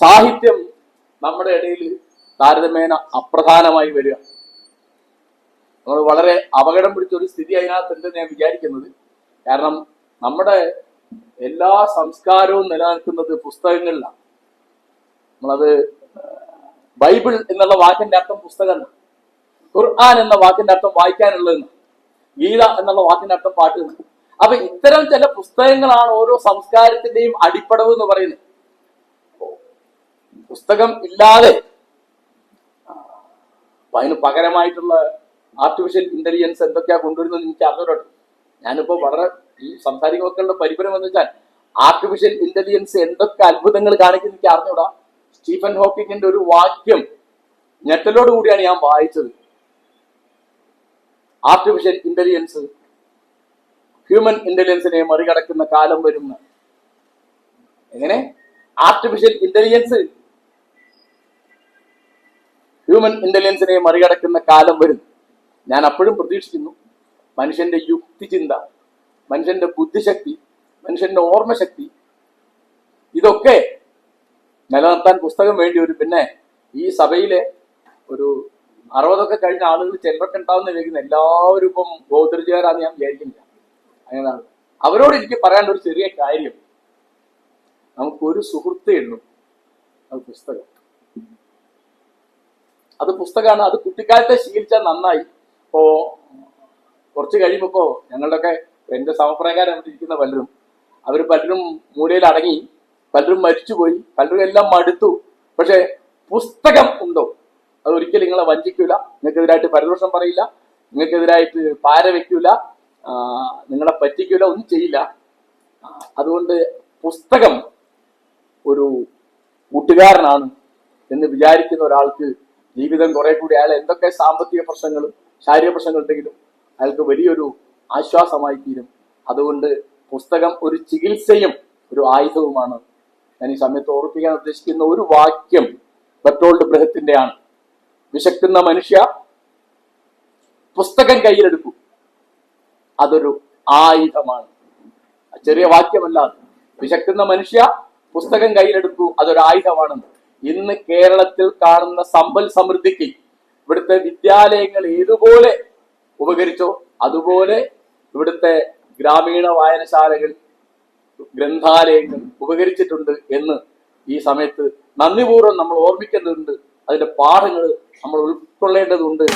സാഹിത്യം നമ്മുടെ ഇടയിൽ താരതമ്യേന അപ്രധാനമായി വരിക. നമ്മൾ വളരെ അപകടം പിടിച്ച ഒരു സ്ഥിതി അതിനകത്തുണ്ടെന്ന് ഞാൻ വിചാരിക്കുന്നത്. കാരണം നമ്മുടെ എല്ലാ സംസ്കാരവും നിലനിൽക്കുന്നത് പുസ്തകങ്ങളിലാണ്. നമ്മളത് ബൈബിൾ എന്നുള്ള വാക്കിന്റെ അർത്ഥം പുസ്തകം ഖുർആൻ എന്ന വാക്കിന്റെ അർത്ഥം വായിക്കാനുള്ളതെന്ന് ഗീത എന്നുള്ള വാക്കിന്റെ അർത്ഥം പാട്ട് അപ്പൊ ഇത്തരം ചില പുസ്തകങ്ങളാണ് ഓരോ സംസ്കാരത്തിന്റെയും അടിപ്പടവ് എന്ന് പറയുന്നത്. പുസ്തകം ഇല്ലാതെ അതിന് പകരമായിട്ടുള്ള ആർട്ടിഫിഷ്യൽ ഇന്റലിജൻസ് എന്തൊക്കെയാ കൊണ്ടുവരുന്നത് എനിക്ക് അറിഞ്ഞിട്ടുണ്ട് ഞാനിപ്പോ വളരെ ഈ സംസാരിക്കുമൊക്കെയുള്ള പരിപരം എന്ന് വെച്ചാൽ ആർട്ടിഫിഷ്യൽ ഇന്റലിജൻസ് എന്തൊക്കെ അത്ഭുതങ്ങൾ കാണിക്കുന്ന എനിക്ക് അറിഞ്ഞൂടാ. സ്റ്റീഫൻ ഹോക്കിങ്ങിന്റെ ഒരു വാക്യം ഞെട്ടലോട് കൂടിയാണ് ഞാൻ വായിച്ചത്. ആർട്ടിഫിഷ്യൽ ഇന്റലിജൻസ് ഹ്യൂമൻ ഇന്റലിജൻസിനെ മറികടക്കുന്ന കാലം വരുന്ന. എങ്ങനെ? ആർട്ടിഫിഷ്യൽ ഇന്റലിജൻസ് ഹ്യൂമൻ ഇന്റലിജൻസിനെ മറികടക്കുന്ന കാലം വരും ഞാൻ അപ്പോഴും പ്രതീക്ഷിക്കുന്നു മനുഷ്യന്റെ യുക്തിചിന്ത മനുഷ്യന്റെ ബുദ്ധിശക്തി മനുഷ്യന്റെ ഓർമ്മശക്തി ഇതൊക്കെ നിലനിർത്താൻ പുസ്തകം വേണ്ടി വരും. പിന്നെ ഈ സഭയിലെ ഒരു അറുപതൊക്കെ കഴിഞ്ഞ ആളുകൾ ചിലരൊക്കെ ഉണ്ടാവുന്ന വിചാരിക്കുന്ന എല്ലാവരും ഇപ്പം ഗോത്രജുകാരാന്ന് ഞാൻ വിചാരിക്കുന്നില്ല. അങ്ങനെയാണ്. അവരോട് എനിക്ക് പറയാനുള്ള ഒരു ചെറിയ കാര്യം. നമുക്കൊരു സുഹൃത്തേ ഉള്ളൂ അത് പുസ്തകം. അത് പുസ്തകമാണ് അത് കുട്ടിക്കാലത്തെ ശീലിച്ചാൽ നന്നായി. ഇപ്പോ കുറച്ച് കഴിയുമ്പോ ഞങ്ങളുടെയൊക്കെ എന്റെ സമപ്രകാരം ഇരിക്കുന്ന പലരും അവർ പലരും മൂലയിൽ അടങ്ങി പലരും മരിച്ചുപോയി പലരും എല്ലാം മടുത്തു. പക്ഷെ പുസ്തകം ഉണ്ടോ? അത് ഒരിക്കലും നിങ്ങളെ വഞ്ചിക്കൂല. നിങ്ങൾക്കെതിരായിട്ട് പരദോഷം പറയില്ല. നിങ്ങൾക്കെതിരായിട്ട് പാര വെക്കൂല. നിങ്ങളെ പറ്റിക്കൂല. ഒന്നും ചെയ്യില്ല. അതുകൊണ്ട് പുസ്തകം ഒരു കൂട്ടുകാരനാണ് എന്ന് വിചാരിക്കുന്ന ഒരാൾക്ക് ജീവിതം കുറെ കൂടി അയാൾ എന്തൊക്കെ സാമ്പത്തിക പ്രശ്നങ്ങളും ശാരീരിക പ്രശ്നങ്ങൾ ഉണ്ടെങ്കിലും അയാൾക്ക് വലിയൊരു ആശ്വാസമായി തീരും. അതുകൊണ്ട് പുസ്തകം ഒരു ചികിത്സയും ഒരു ആയുധവുമാണ്. ഞാൻ ഈ സമയത്ത് ഓർപ്പിക്കാൻ ഉദ്ദേശിക്കുന്ന ഒരു വാക്യം ബെർട്ടോൾഡ് ബ്രഹത്തിന്റെയാണ് വിശക്കുന്ന മനുഷ്യ പുസ്തകം കയ്യിലെടുക്കും. അതൊരു ആയുധമാണ്. ചെറിയ വാക്യമല്ല. വിശക്കുന്ന മനുഷ്യ പുസ്തകം കയ്യിലെടുക്കൂ. അതൊരു ആയുധമാണെന്ന്. ഇന്ന് കേരളത്തിൽ കാണുന്ന സമ്പൽ സമൃദ്ധിക്ക് ഇവിടുത്തെ വിദ്യാലയങ്ങൾ ഏതുപോലെ ഉപകരിച്ചോ അതുപോലെ ഇവിടുത്തെ ഗ്രാമീണ വായനശാലകൾ ഗ്രന്ഥാലയങ്ങൾ ഉപകരിച്ചിട്ടുണ്ട് എന്ന് ഈ സമയത്ത് നന്ദിപൂർവം നമ്മൾ ഓർമ്മിക്കേണ്ടതുണ്ട്. അതിന്റെ പാഠങ്ങൾ നമ്മൾ ഉൾക്കൊള്ളേണ്ടതുണ്ട്.